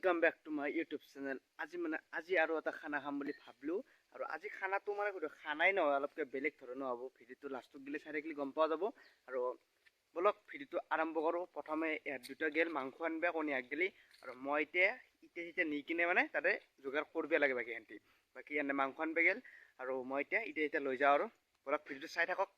Welcome back to my YouTube channel আজি মানে আজি আৰু এটা খানা খাম বুলি ভাবলোঁ। আৰু আজি খানাটো মানে খানাই নহয় অলপকৈ বেলেগ ধৰণৰ হ'ব। ভিডিঅ'টো লাষ্টত গ'লে চাই থাকিলে গম পোৱা যাব। আৰু বলক ভিডিঅ'টো আৰম্ভ কৰোঁ। প্ৰথমে ইয়াত দুটা গেল মাংস আনিবা কণী আগ গেলি আৰু মই এতিয়া ইতিয়া সিতিয়া নি কিনে মানে তাতে যোগাৰ কৰিব লাগে বাকী সিহঁতি বাকী এনে মাংস আনিব গেল। আৰু মই এতিয়া ইতিয়া ইতিয়া লৈ যাওঁ আৰু। বলক ভিডিঅ'টো চাই থাকক।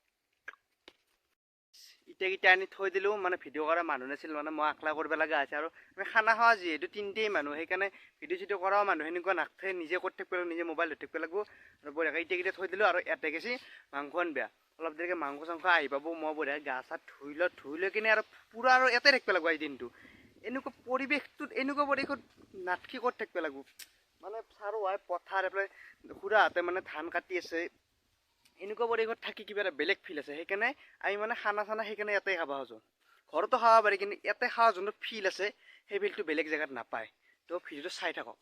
ইটা কিটা আনি থৈ দিলোঁ মানে ভিডিঅ' কৰা মানুহ নাছিল মানে মই আকলা কৰিব লগা আছে আৰু আমি খানা খোৱা যিহেতু তিনিটেই মানুহ সেইকাৰণে ভিডিঅ' চিডিঅ' কৰাও মানুহ সেনেকুৱা নাথাকে নিজে কৰি থাকিব লাগিব নিজে মোবাইল ধৰি থাকিব লাগিব। আৰু বঢ়িয়াকৈ ইটা কিটা থৈ দিলোঁ আৰু ইয়াতে গেছি মাংস আনবা অলপ দেৰিকৈ মাংস চাংস আহি পাব মই বঢ়িয়াকৈ গা চা ধুই লওঁ ধুই লৈ কিনে আৰু পূৰা আৰু ইয়াতে থাকিব লাগিব আজি দিনটো। এনেকুৱা পৰিৱেশটোত এনেকুৱা পৰিৱেশত নাটকি কৰি থাকিব লাগিব? মানে চাৰো হয় পথাৰ এফালে খুৰাহঁতে মানে ধান কাটি আছে এনেকুৱা পৰিৱেশত থাকি কিবা এটা বেলেগ ফিল আছে। সেইকাৰণে আমি মানে খানা চানা সেইকাৰণে ইয়াতে খাব খোজোঁ। ঘৰতো খাব পাৰি কিন্তু ইয়াতে খোৱা যোনটো ফিল আছে সেই ফিলটো বেলেগ জেগাত নাপায়। তো ভিডিঅ'টো চাই থাকক।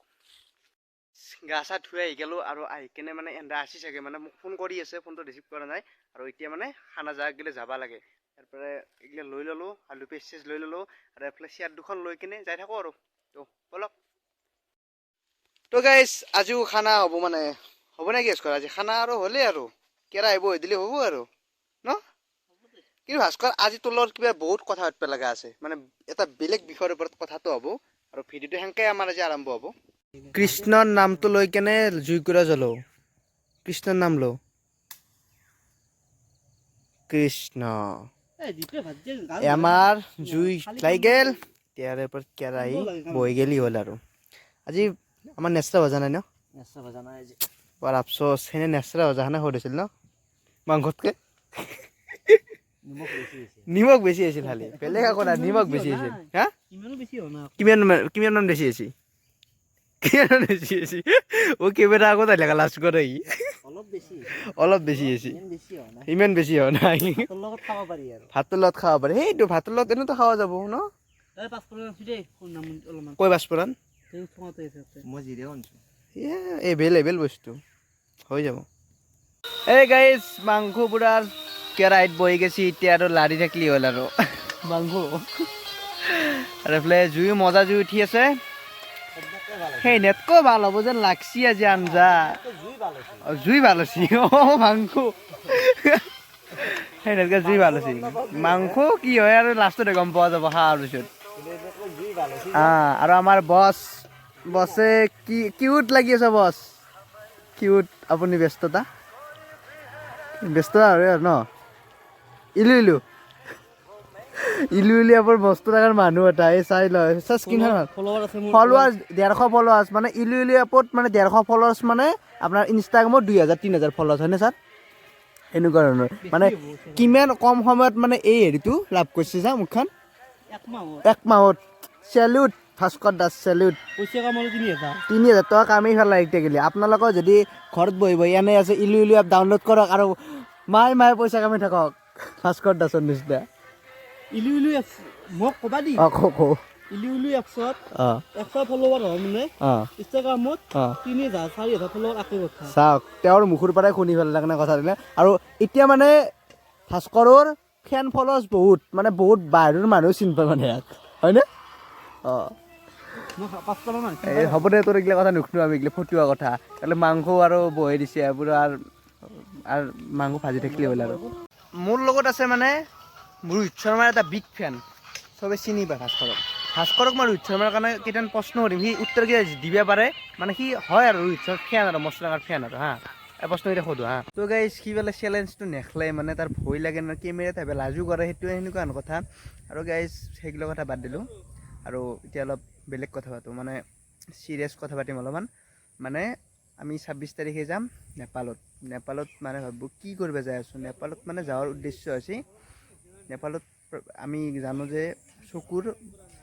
গা চা ধুই আহি গ'লোঁ আৰু আহি কিনে মানে এন্দা আছি চাগে মানে মোক ফোন কৰি আছে ফোনটো ৰিচিভ কৰা নাই। আৰু এতিয়া মানে খানা জাগাত গ'লে যাব লাগে। ইয়াৰ পৰা এইগিলা লৈ ল'লোঁ আলু পেষ্ট চেষ্ট লৈ ল'লোঁ আৰু এফালে চেয়াৰ দুখন লৈ কিনে যাই থাকোঁ আৰু। তো বলক। তো গাইজ আজিও খানা হ'ব মানে হ'ব নে গেছ আজি খানা আৰু হ'লেই আৰু। কেৰা আহিব দিলে হ'ব আৰু ন? কিন্তু ভাস্কৰ আজি তোৰ লগত কিবা বহুত কথা পাতিব লগা আছে মানে এটা বেলেগ বিষয়ৰ ওপৰত কথাটো হ'ব আৰু ভিডিঅ'টো সেনেকৈ আমাৰ আজি আৰম্ভ হ'ব। কৃষ্ণৰ নামটো লৈ কেনে জুইকুৰা জ্বলো কৃষ্ণৰ নাম লওঁ। কৃষ্ণ। আমাৰ জুই লাই গেল তাৰে ওপৰত কেৰাহী বহি গেলি হ'ল আৰু। আজি আমাৰ নেচৰা ভজা নাই ন? বৰ আফচোচ সেনে নেচৰা ভজাখানে সৰু হৈছিল ন? মাংসতকে? নিমখ বেছি আছিল খালি। বেলেগ একো নাই নিমখ বেছি আছিল। হা? কিমান মান কিমান মান বেছি আছিল? কিমান মান বেছি আছিল? অ কেমেৰা আগত আহিলে লাজ কৰে ই অলপ বেছি আছিল। ইমান বেছি হোৱা নাই। ভাতৰ লগত খাব পাৰি সেইটো ভাতৰ লগত এনেতো খাৱা যাব ন? কৈ পাঁচপুৰণ এভেল এভেল বস্তু। হৈ যাব। এই গাইজ মাংস পুৰা কেৰাহীত বহি গেছি এতিয়া আৰু লাৰি থাকিলি হ'ল আৰু। মাংস? আৰু এইফালে জুই মজা জুই উঠি আছে। সেই নেটকৈ ভালো হ'ব যেন লাগছি আজি আঞ্জা। জুই ভালো হৈছে। অ মাংস। সেই নেটকৈ জুই ভালো হৈছে। মাংস কি হয় আৰু লাষ্টতে গম পোৱা যাব খাৱাৰ পিছত। আহ, আৰু আমাৰ বছ বছে কি কিউট লাগি আছে বছ কিউট আপুনি ব্যস্ততা। ব্যস্ততা আৰু আৰু ন? ইলু ইলু। ইলু ইলু আপোনাৰ বস্তু থকাৰ মানুহ এটা। এই চাই লয় ফলোৱাৰ্ছ ডেৰশ ফলোৱাৰ্ছ মানে ইলু ইলু এপত মানে ডেৰশ ফলোৱাৰ্ছ মানে আপোনাৰ ইনষ্টাগ্ৰামত দুই হাজাৰ তিনি হাজাৰ ফলোৱাৰ্ছ হয়নে ছাৰ? এনেকুৱা ধৰণৰ। মানে কিমান কম সময়ত মানে এই হেৰিটো লাভ কৰিছে চা মুখখন? এক মাহত। চেলিউট ভাস্কৰ দাস চেলিউট তিনি হাজাৰ। টকা কামেই ভাল লাগে এতিয়া গেলি আপোনালোকৰ যদি ঘৰত বহি বহি এনে আছে ইলু ইলু এপ ডাউনলোড কৰক আৰু মাই মাই পইচা কামাই থাকক। ভাস্কৰ দাসৰ নিচিনা। ইলু ইলু এপছ মোক ক'বা দি অঁ কওঁ কওঁ ইলু ইলু এপছত এশ ফলোৱাৰ হয় মানে। ইনষ্টাগ্ৰামত তিনি হাজাৰ চাৰি হাজাৰ ফলোৱাৰ আকৌ কথা। চাওক তেওঁৰ মুখৰ পৰাই শুনি ভাল লাগে কথা দিলে। আৰু এতিয়া মানে ভাস্কৰৰ ফেন ফলোৱাৰ্ছ বহুত মানে বহুত বাহিৰৰ মানুহ চিনি পায় মানে ইয়াক হয়নে? অঁ। এই হ'ব দে তোৰ এইগিলা কথা নুশুনো আমি এইগিলা ফটুৱা কথা। তাহলে মাংস আৰু বহে দিছে পুৰা আৰু আৰু মাংস ভাজি থাকিলে হ'ল আৰু। মোৰ লগত আছে মানে ৰোহিত শৰ্মাৰ এটা বিগ ফেন চবে চিনি পায় ভাস্কৰক। ভাস্কৰক মই ৰোহিত শৰ্মাৰ কাৰণে কেইটামান প্ৰশ্ন সুধিম। সি উত্তৰ কেইটা দিব পাৰে। মানে সি হয় আৰু ৰোহিত শৰ্মাৰ ফেন আৰু মছলা ফেন আৰু হা। প্ৰশ্নকেইটা সোধো হা। তো গাইজ সি বোলে চেলেঞ্জটো নেখলে মানে তাৰ ভয় লাগে মানে কেমেৰাত আহিব লাজো কৰে সেইটোৱে সেনেকুৱা কথা। আৰু গাইজ সেইগিলা কথা বাদ দিলোঁ। আৰু এতিয়া অলপ বেলেগ কথা পাতোঁ মানে চিৰিয়াছ কথা পাতিম অলপমান। মানে আমি ছাব্বিছ তাৰিখে যাম নেপালত। নেপালত মানে ভাবোঁ কি কৰিব যাই আছোঁ? নেপালত মানে যাৱাৰ উদ্দেশ্য হৈছে, নেপালত আমি জানো যে চকুৰ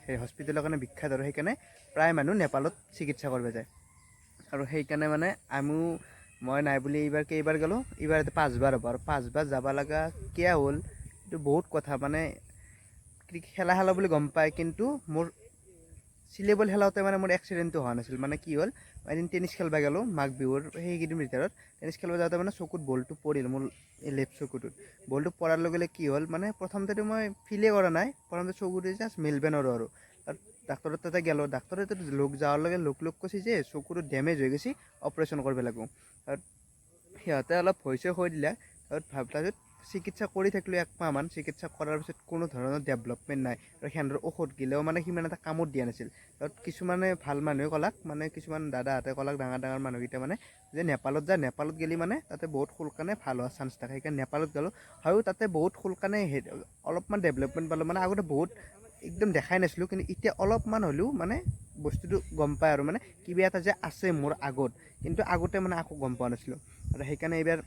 সেই হস্পিটেলৰ কাৰণে বিখ্যাত আৰু সেইকাৰণে প্ৰায় মানুহ নেপালত চিকিৎসা কৰিব যায়। আৰু সেইকাৰণে মানে আমিও, মই নাই বুলি এইবাৰ কেইবাৰ গ'লোঁ, এইবাৰ এতিয়া পাঁচবাৰ হ'ব। আৰু পাঁচবাৰ যাব লগা কিয় হ'ল, এইটো বহুত কথা। মানে খেলা খেলা বুলি গম পায়, কিন্তু মোৰ চিলেবল খেলাওঁতে মানে মোৰ এক্সিডেণ্টটো হোৱা নাছিল। মানে কি হ'ল এদিন টেনিছ খেলিব গ'লোঁ, মাঘ বিহুৰ, সেইকেইদিন ভিতৰত। টেনিছ খেলিব যাওঁতে মানে চকুত বলটো পৰিল মোৰ লেফ্ট চকুটোত। বলটো পৰাৰ লগে লগে কি হ'ল মানে প্ৰথমতেতো মই ফিলে কৰা নাই, প্ৰথমতে চকুটো জাষ্ট মেলিব নোৱাৰোঁ আৰু। ডাক্তৰৰ তাতে গেলোঁ ডাক্তৰে লোক যাৱাৰ লগে লোক লোক কৈছে যে চকুটো ডেমেজ হৈ গৈছে অপাৰেশ্যন কৰিব লাগিব। তাৰপিছত সিহঁতে অলপ ভয় চয় হৈ দিলে তাৰপিছত ভাব চিকিৎসা কৰি থাকিলোঁ একমাহমান চিকিৎসা কৰাৰ পিছত কোনো ধৰণৰ ডেভেলপমেণ্ট নাই। আৰু সিহঁতৰ ঔষধ গিলেও মানে সিমান এটা কামত দিয়া নাছিল। তাৰপিছত কিছুমানে ভালো মানুহে ক'লাক মানে কিছুমান দাদাহঁতে ক'লাক, ডাঙৰ ডাঙৰ মানুহকেইটা মানে যে নেপালত যা, নেপালত গেলি মানে তাতে বহুত সোনকালে ভালো হোৱাৰ চান্স থাকে। সেইকাৰণে নেপালত গ'লোঁ। হয়ো তাতে বহুত সোনকালে অলপমান ডেভেলপমেণ্ট পালোঁ। মানে আগতে বহুত একদম দেখাই নাছিলোঁ, কিন্তু এতিয়া অলপমান হ'লেও মানে বস্তুটো গম পায় আৰু মানে কিবা এটা যে আছে মোৰ আগত। কিন্তু আগতে মানে আকৌ গম পোৱা নাছিলোঁ। আৰু সেইকাৰণে এইবাৰ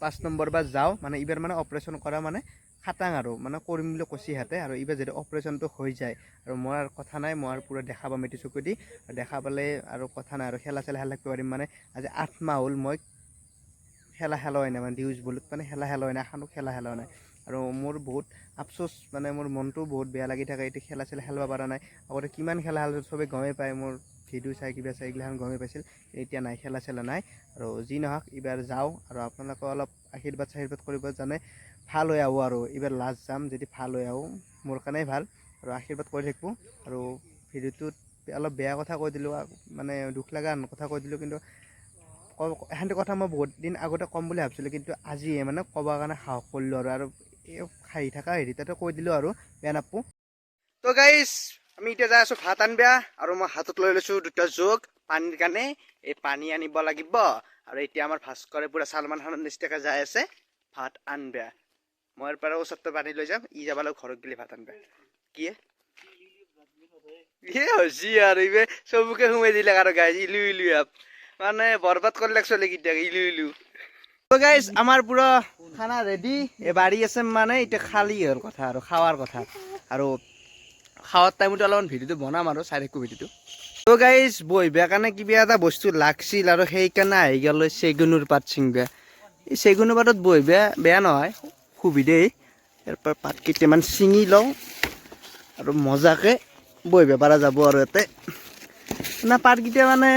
পাঁচ নম্বৰ বা যাওঁ মানে এইবাৰ মানে অপাৰেশ্যন কৰা মানে খাটাং আৰু মানে কৰিম বুলি কৈছে সিহঁতে আৰু এইবাৰ যদি অপাৰেশ্যনটো হৈ যায় আৰু মই আৰু কথা নাই, মই আৰু পূৰা দেখা পাম এইটো চকু দি দেখা পালে আৰু কথা নাই আৰু খেলা চেলা খেলা পাৰিম মানে আজি আঠ মাহ হ'ল মই খেলা খেলোৱাই নাই মানে ডিউজ বলত মানে খেলা খেলোৱাই নাই এখনও খেলা খেলোৱা নাই। আৰু মোৰ বহুত আফচোচ মানে মোৰ মনটো বহুত বেয়া লাগি থাকে এতিয়া খেলা চেলা খেলিব পৰা নাই। আগতে কিমান খেলা খেলিছোঁ চবেই গমেই পায় মোৰ ভিডিঅ' চাই, কিবা চাই, এইগিলাখন গমেই পাইছিল। এতিয়া নাই, খেলা চেলা নাই। আৰু যি নহওক, এইবাৰ যাওঁ আৰু আপোনালোকে অলপ আশীৰ্বাদ চাশীৰ্বাদ কৰিব জানে, ভালো হৈ আহোঁ আৰু। এইবাৰ লাষ্ট যাম, যদি ভালো হৈ আহোঁ, মোৰ কাৰণেই ভালো। আৰু আশীৰ্বাদ কৰি থাকিব। আৰু ভিডিঅ'টোত অলপ বেয়া কথা কৈ দিলোঁ মানে দুখ লগা কথা কৈ দিলোঁ, কিন্তু এখানটো কথা মই বহুত দিন আগতে ক'ম বুলি ভাবিছিলোঁ, কিন্তু আজিয়ে মানে ক'বৰ কাৰণে সাহস কৰিলোঁ আৰু। আৰু এই খাই থকা হেৰি তাতে কৈ দিলোঁ আৰু, বেয়া নাপাওঁ। তো গাইজ আমি এতিয়া যাই আছোঁ, ভাত আনবা আৰু মই হাতত লৈ লৈছোঁ দুটা জোগ পানীৰ কাৰণে। এই পানী আনিব লাগিব আৰু এতিয়া আমাৰ ভাস্কৰে পূৰা চালমান খানৰ নিচিনাকৈ যাই আছে, ভাত আনবা। মই ইয়াৰ পৰা ওচৰতে পানী লৈ যাম, ই যাব লাগিব ঘৰত গেলি ভাত আনবা। কি? ইয়ে হৈছে আৰু ইবে, চবকে সোমাই দিলে আৰু গাইজ ইলু ইলু আপ। মানে বৰবাদ কৰিলে চলিকেইটাক ইলু ইলু। তো গাইজ আমাৰ পুৰা খানা ৰেডি বাৰী আছে মানে এতিয়া খালী হ'ল কথা আৰু, খাৱাৰ কথা। আৰু খাৱাৰ টাইমতে অলপমান ভিডিঅ'টো বনাম আৰু, চাই থাকোঁ ভিডিঅ'টো। তো গাইজ বহিবৰ কাৰণে কিবা এটা বস্তু লাগছিল আৰু সেইকাৰণে আহি গ'লো চেগুনৰ পাত ছিংবা এই চেগুনৰ পাতত বহিবা বেয়া নহয় সুবিধাই ইয়াৰ পাত কেইটামান ছিঙি লওঁ আৰু মজাকৈ বহিব পৰা যাব আৰু ইয়াতে। না পাতকেইটা মানে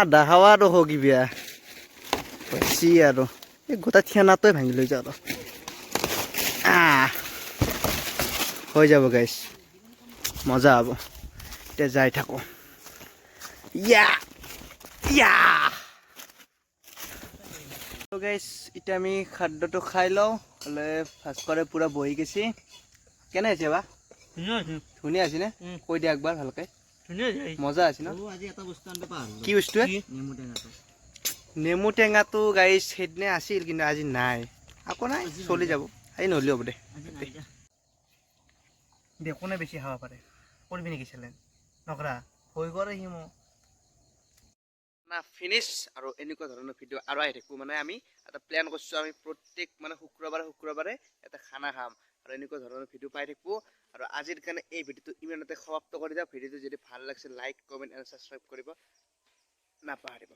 আধা খাৱা আৰু হওক কিবা বেছি আৰু। এই গোটেই থেনাটোৱে ভাঙি লৈ যাওঁ আৰু। হৈ যাব গাইছ মজা হ'ব। এতিয়া যাই থাকোঁ। ইয়া! ইয়া! গাইছ এতিয়া আমি খাদ্যটো খাই লওঁ। হ'লে ভাস্কৰে পূৰা বহি গৈছে। কেনে হৈছে বা? ধুনীয়া হৈছে আছে নে। কৈ দিয়া একবাৰ ভালকৈ। মজা আছে ন? বস্তু কি বস্তুৱে নেমু টেঙাটো। গাইছ সেইদিনা আছিল কিন্তু আজি নাই। আকৌ নাই? চলি যাব। আজি নহ'লেও হ'ব দে। আজি নাই দিয়া। দে কোনে বেছি খাব পাৰে। কৰিবি নাকি চেলেঞ্জ নকরা হৈ গ'ল সি না ফিনিছ আৰু এনেকুৱা ধৰণৰ ভিডিঅ' আৰু আহি থাকিব মানে আমি এটা প্লেন কৰিছোঁ, আমি প্ৰত্যেক মানে শুক্ৰবাৰে শুক্ৰবাৰে এটা খানা খাম আৰু এনেকুৱা ধৰণৰ ভিডিঅ' পাই থাকিব আৰু আজিৰ কাৰণে এই ভিডিঅ'টো ইমানতে সমাপ্ত কৰি দিওঁ। ভিডিঅ'টো যদি ভালো লাগিছে লাইক কমেণ্ট এণ্ড ছাবস্ক্ৰাইব কৰিব নাপাহৰিব।